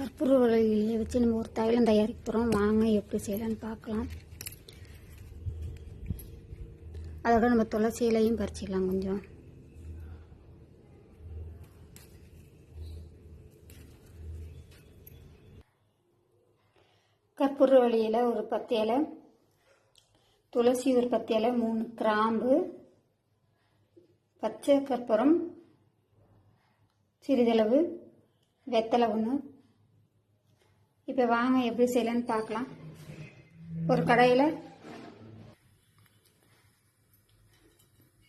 கற்பூர வலையை வச்சு நம்ம ஒரு தைலம் தயாரிக்கிறோம். வாங்க எப்படி செய்யலாம்னு பார்க்கலாம். அதோட நம்ம துளசி இலையும் பறிச்சிக்கலாம் கொஞ்சம். கற்பூர வழியில் ஒரு பத்து இலை. துளசி ஒரு பத்து இலை மூணு கிராம்பு. பச்சை கற்பூரம் சிறிதளவு வெத்தலை ஒன்று இப்போ வாங்க எப்படி செய்யலான்னு பார்க்கலாம். ஒரு கடையில்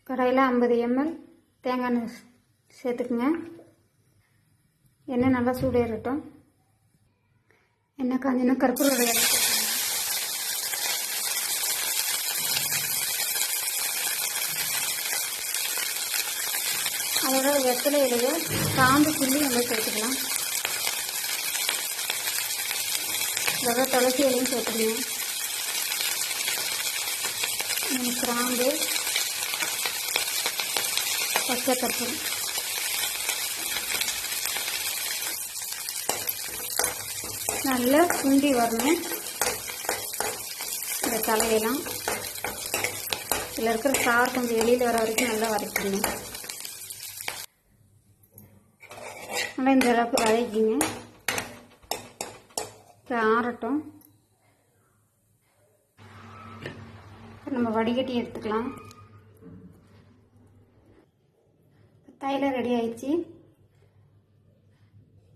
கடையில் ஐம்பது எம்எல் தேங்காய் எண்ணெய் சேர்த்துக்குங்க. எண்ணெய் நல்லா சூடேறட்டும். எண்ணெய் காஞ்சினா கற்பூர இலை அதோட வெத்தலை இலையை காம்பு கிள்ளி நம்ம சேர்த்துக்கலாம். நல்லா துளசி இலையும் சேர்த்துக்கணும் கிராம்பு பச்சை கற்பூரம் நல்லா சுண்டி வரணும். இந்த தலையெல்லாம். இதில் இருக்கிற சார் கொஞ்சம் வெளியில் வர வரைக்கும் நல்லா வரைக்கணும் நல்லா இந்த அளவுக்கு வதக்கிங்க ஆறட்டும் நம்ம வடிகட்டி எடுத்துக்கலாம். தைலம் ரெடி ஆயிடுச்சு.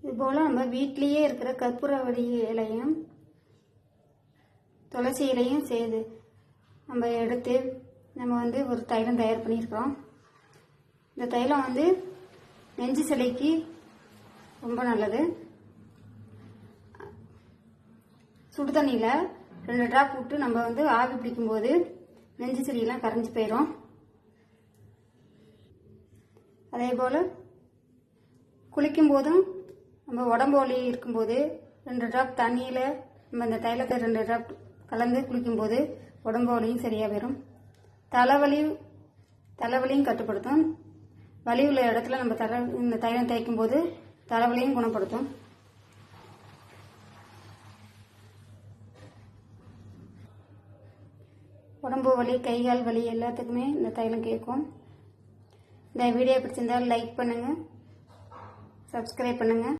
இதுபோல் நம்ம வீட்லேயே இருக்கிற கற்பூரவடி இலையும் துளசி இலையும் செய்து நம்ம எடுத்து நம்ம வந்து ஒரு தைலம் தயார் பண்ணியிருக்கிறோம். இந்த தைலம் வந்து நெஞ்சு சிலைக்கு ரொம்ப நல்லது. சுடு தண்ணியில் ரெண்டு ட்ராப் விட்டு நம்ம வந்து ஆவி பிடிக்கும்போது நெஞ்சு செடியெல்லாம் கரைஞ்சி போயிடும் அதே போல் குளிக்கும் போதும் நம்ம உடம்பு வலி இருக்கும்போது ரெண்டு ட்ராப் தண்ணியில் நம்ம இந்த தைலத்தை ரெண்டு ட்ராப் கலந்து குளிக்கும்போது உடம்பு வலியும் சரியாக வரும். தலைவலி தலைவலியும் கட்டுப்படுத்தும். வலி உள்ள இடத்துல நம்ம தலை இந்த தைலம் தேய்க்கும் போது தலைவலியும் குணப்படுத்தும். உடம்பு வலி கை கால் வலி எல்லாத்துக்குமே இந்த தைலம் கேட்கும். இந்த வீடியோ பிடிச்சிருந்தால் லைக் பண்ணுங்கள் சப்ஸ்கிரைப் பண்ணுங்கள்